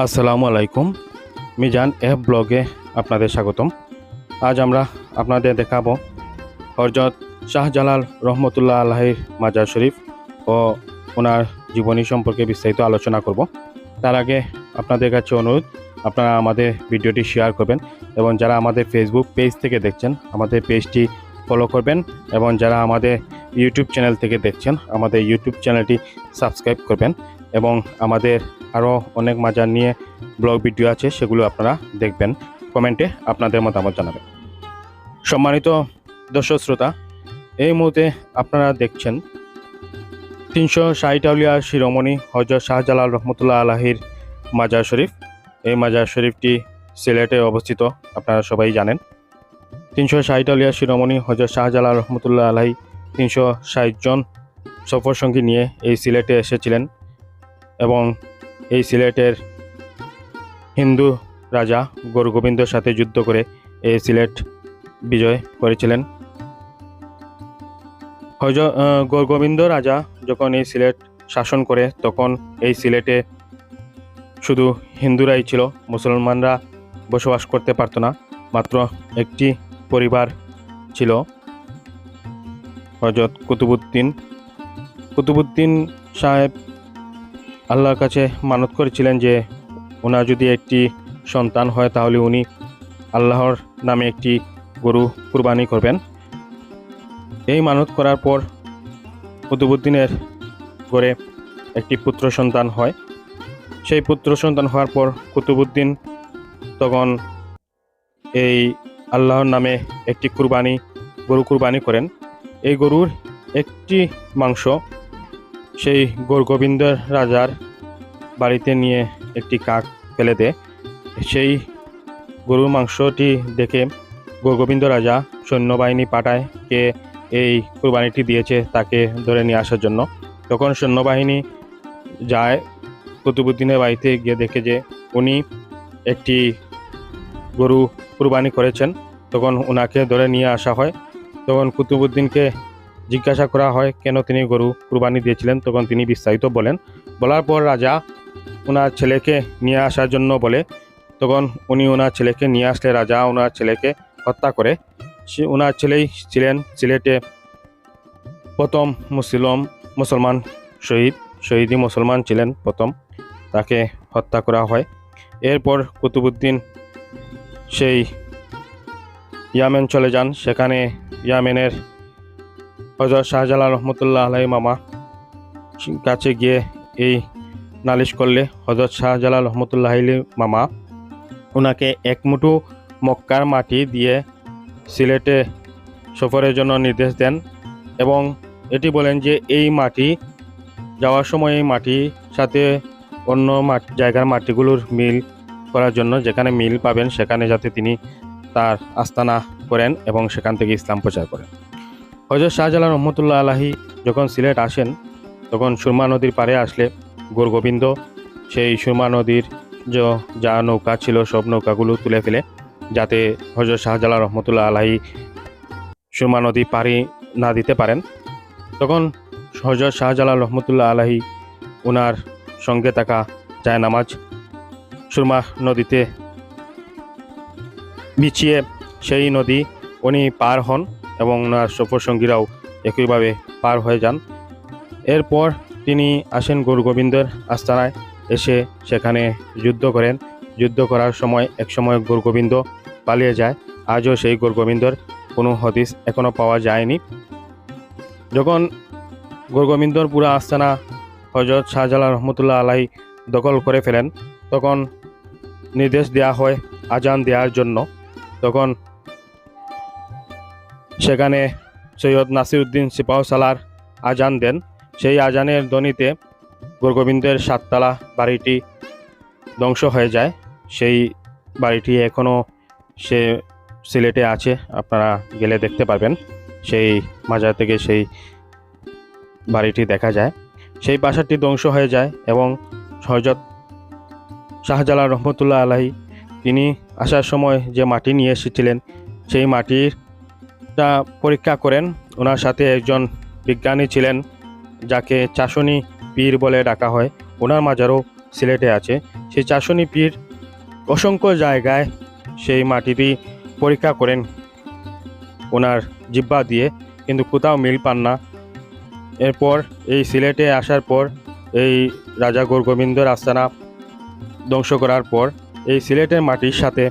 আসসালামু আলাইকুম। মিজান এফ ব্লগে আপনাদের স্বাগতম। আজ আমরা আপনাদের দেখাবো হরজত শাহজালাল রহমতুল্লাহ আল্লাহির মাজার শরীফ ও ওনার জীবনী সম্পর্কে বিস্তারিত আলোচনা করব। তার আগে আপনাদের কাছে অনুরোধ, আপনারা আমাদের ভিডিওটি শেয়ার করবেন এবং যারা আমাদের ফেসবুক পেজ থেকে দেখছেন, আমাদের পেজটি ফলো করবেন এবং যারা আমাদের ইউটিউব চ্যানেল থেকে দেখছেন, আমাদের ইউটিউব চ্যানেলটি সাবস্ক্রাইব করবেন। এবং আমাদের আরও অনেক মাজার নিয়ে ব্লগ ভিডিও আছে, সেগুলো আপনারা দেখবেন। কমেন্টে আপনাদের মতামত জানাবেন। সম্মানিত দর্শক শ্রোতা, এই মুহূর্তে আপনারা দেখছেন তিনশো ষাট শিরোমণি হজরত শাহজালাল রহমতুল্লাহ আলাহির মাজার শরীফ। এই মাজার শরীফটি সিলেটে অবস্থিত, আপনারা সবাই জানেন। তিনশো ষাট শিরোমণি হজরত শাহজালাল রহমতুল্লাহ আলাহি তিনশো ষাট জন সফর সঙ্গী নিয়ে এই সিলেটে এসেছিলেন। এবং এই সিলেটের হিন্দু রাজা গোরগোবিন্দর সাথে যুদ্ধ করে এই সিলেট বিজয় করেছিলেন। হজ গোরগোবিন্দ রাজা যখন এই সিলেট শাসন করে, তখন এই সিলেটে শুধু হিন্দুরাই ছিল, মুসলমানরা বসবাস করতে পারতো না, মাত্র একটি পরিবার ছিল। হজরত কুতুবুদ্দিন। কুতুবুদ্দিন সাহেব আল্লাহর কাছে মানত করেছিলেন যে ওনার যদি একটি সন্তান হয় তাহলে উনি আল্লাহর নামে একটি গরু কুরবানি করবেন। এই মানত করার পর কুতুবুদ্দিনের ঘরে একটি পুত্র সন্তান হয়। সেই পুত্র সন্তান হওয়ার পর কুতুবুদ্দিন তখন এই আল্লাহর নামে একটি কুরবানি, গরু কুরবানি করেন। এই গরুর একটি মাংস সেই গোরগোবিন্দের রাজার বাড়িতে নিয়ে একটি কাক ফেলে দেয় সেই গরুর মাংসটি দেখে গোরগোবিন্দ রাজা সৈন্যবাহিনী পাঠায় কে এই কুরবানিটি দিয়েছে তাকে ধরে নিয়ে আসার জন্য। তখন সৈন্যবাহিনী যায় কুতুবুদ্দিনের বাড়িতে গিয়ে দেখে যে উনি একটি গরু কুরবানি করেছেন। তখন ওনাকে ধরে নিয়ে আসা হয়। তখন কুতুবুদ্দিনকে জিজ্ঞাসা করা হয়, কেন তিনি গরু কুরবানি দিয়েছিলেন? তখন তিনি বিস্তারিত বলেন, বলার পর রাজা ওনার ছেলেকে নিয়ে আসার জন্য বলে, তখন উনি ওনার ছেলেকে নিয়ে আসলে রাজা ওনার ছেলেকে হত্যা করে। ওনার ছেলেই ছিলেন সিলেটে প্রথম মুসলিম মুসলমান শহীদ, শহীদি মুসলমান ছিলেন প্রথম, তাকে হত্যা করা হয়। এরপর কুতুবুদ্দিন সেই ইয়ামেন চলে যান। সেখানে ইয়ামেনের হজরত শাহজালাল রহমতুল্লাহ আলাই মামা কাছে গিয়ে এই নালিশ করলে হজরত শাহজালাল রহমতুল্লাহ আলী মামা ওনাকে এক মুঠো মক্কার মাটি দিয়ে সিলেটে সফরের জন্য নির্দেশ দেন এবং এটি বলেন যে এই মাটি, যাওয়ার সময় এই মাটির সাথে অন্য মাটি, জায়গার মাটিগুলোর মিল করার জন্য যেখানে মিল পাবেন সেখানে যাতে তিনি তার আস্তানা করেন এবং সেখান থেকে ইসলাম প্রচার করেন। হজরত শাহজালাল রহমতুল্লাহ আলাহি যখন সিলেট আসেন, তখন সুরমা নদীর পাড়ে আসলে গোরগোবিন্দ সেই সুরমা নদীর যা নৌকা ছিল সব নৌকাগুলো তুলে ফেলে, যাতে হজরত শাহজালাল রহমতুল্লাহ আলাহি সুরমা নদী পাড়ি না দিতে পারেন। তখন হজরত শাহজালাল রহমতুল্লাহ আলাহি ওনার সঙ্গে থাকা জায়নামাজ সুরমা নদীতে বিছিয়ে সেই নদী উনি পার হন। এবং ওনার সফর সঙ্গীরাও একইভাবে পার হয়ে যান। এরপর তিনি আসেন গুরু গোবিন্দের আস্তানায়, এসে সেখানে যুদ্ধ করেন। যুদ্ধ করার সময় এক সময় গুরু গোবিন্দ পালিয়ে যায়। আজও সেই গুরু গোবিন্দর কোনো হদিস এখনও পাওয়া যায়নি। যখন গুরু গোবিন্দর পুরা আস্তানা হজরত শাহজালাল রহমতুল্লাহ আলাই দখল করে ফেলেন, তখন নির্দেশ দেওয়া হয় আজান দেওয়ার জন্য। তখন সেখানে সৈয়দ নাসিরউদ্দিন সিপাহ সালার আজান দেন। সেই আজানের ধ্বনিতে গোরগোবিন্দের সাততলা বাড়িটি ধ্বংস হয়ে যায়। সেই বাড়িটি এখনও সে সিলেটে আছে, আপনারা গেলে দেখতে পারবেন। সেই মাজার থেকে সেই বাড়িটি দেখা যায়। সেই বাসাটি ধ্বংস হয়ে যায় এবং হজরত শাহজালাল রহমতুল্লাহ আলাহি, তিনি আসার সময় যে মাটি নিয়ে এসেছিলেন, সেই মাটিরটা পরীক্ষা করেন। ওনার সাথে একজন বিজ্ঞানী ছিলেন, যাকে চাষনি পীর বলে ডাকা হয়। ওনার মাজারও সিলেটে আছে। সেই চাষনি পীর অসংখ্য জায়গায় সেই মাটিটি পরীক্ষা করেন। ওনার জিব্বা দিয়ে। কিন্তু কোথাও মিল পান না। এরপর এই সিলেটে আসার পর, এই রাজা গোরগোবিন্দর আস্তানা ধ্বংস করার পর, এই সিলেটের মাটির সাথে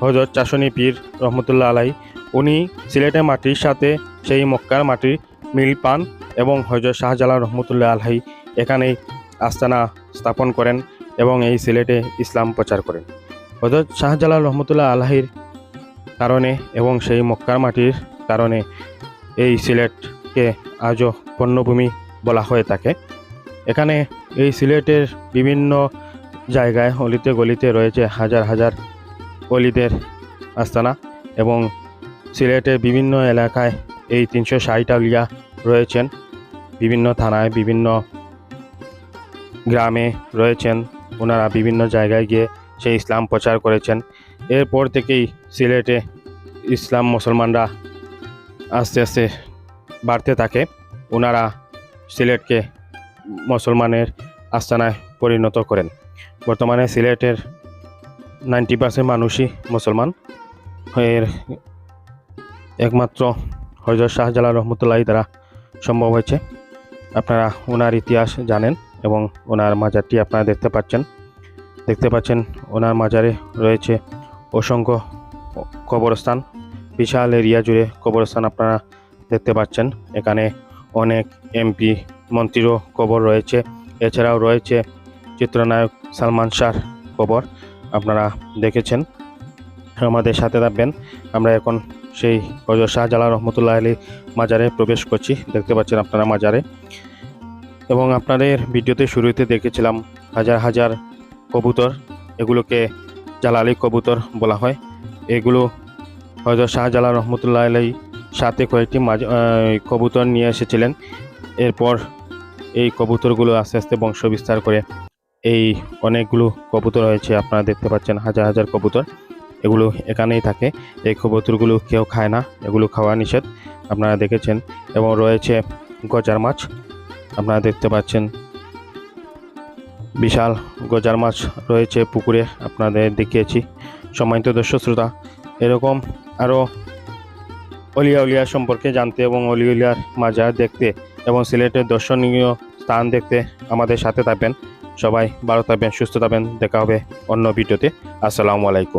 হজরত চাষনি পীর রহমতুল্লাহ আলাই উনি সিলেটের মাটির সাথে সেই মক্কার মাটির মিল পান এবং হজরত শাহজালাল রহমতুল্লাহ আলহাই এখানেই আস্তানা স্থাপন করেন এবং এই সিলেটে ইসলাম প্রচার করেন। হজরত শাহজালাল রহমতুল্লাহ আলহির কারণে এবং সেই মক্কার মাটির কারণে এই সিলেটকে আজও পণ্যভূমি বলা হয়ে থাকে। এখানে এই সিলেটের বিভিন্ন জায়গায় অলিতে গলিতে রয়েছে হাজার হাজার অলিদের আস্তানা এবং সিলেটের বিভিন্ন এলাকায় এই তিনশো ষাট আলিয়া রয়েছেন। বিভিন্ন থানায়, বিভিন্ন গ্রামে রয়েছেন। ওনারা বিভিন্ন জায়গায় গিয়ে সেই ইসলাম প্রচার করেছেন। এরপর থেকেই সিলেটে ইসলাম মুসলমানরা আস্তে আস্তে বাড়তে থাকে। ওনারা সিলেটকে মুসলমানের আস্তানায় পরিণত করেন। বর্তমানে সিলেটের নাইনটি পার্সেন্ট মানুষই মুসলমান। এর একমাত্র হজরত শাহজালাল রহমতুল্লাহ দ্বারা সম্ভব হয়েছে। আপনারা ওনার ইতিহাস জানেন এবং ওনার মাজারটি আপনারা দেখতে পাচ্ছেন। দেখতে পাচ্ছেন ওনার মাজারে রয়েছে অসংখ্য কবরস্থান, বিশাল এরিয়া জুড়ে কবরস্থান আপনারা দেখতে পাচ্ছেন। এখানে অনেক এমপি, মন্ত্রীরও কবর রয়েছে। এছাড়াও রয়েছে চিত্রনায়ক সালমান শাহর কবর, আপনারা দেখেছেন। আমাদের সাথে থাকবেন। আমরা এখন সেই হজরত শাহজালাল রহমতুল্লাহ আলী মাজারে প্রবেশ করছি। দেখতে পাচ্ছেন আপনারা মাজারে। এবং আপনাদের ভিডিওতে শুরুতে দেখেছিলাম হাজার হাজার কবুতর, এগুলোকে জালালি কবুতর বলা হয়। এগুলো হয়তো শাহজালাল রহমতুল্লাহ আলাই সাথে কয়েকটি কবুতর নিয়ে এসেছিলেন। এরপর এই কবুতরগুলো আস্তে আস্তে বংশ বিস্তার করে এই অনেকগুলো কবুতর হয়েছে। আপনারা দেখতে পাচ্ছেন হাজার হাজার কবুতর। এগুলো এখানেই থাকে। এই কবুতরগুলো কেউ খায় না, এগুলো খাওয়া নিষেধ। আপনারা দেখেছেন এবং রয়েছে গজার মাছ। আপনারা দেখতে পাচ্ছেন বিশাল গজার মাছ রয়েছে পুকুরে, আপনাদের দেখিয়েছি। সম্মানিত দর্শক শ্রোতা, এরকম আরও অলিয়া উলিয়া সম্পর্কে জানতে এবং অলিয়া মাজার দেখতে এবং সিলেটের দর্শনীয় স্থান দেখতে আমাদের সাথে থাকবেন। সবাই ভালো থাকবেন, সুস্থ থাকবেন। দেখা হবে অন্য ভিডিওতে। আসসালামু আলাইকুম।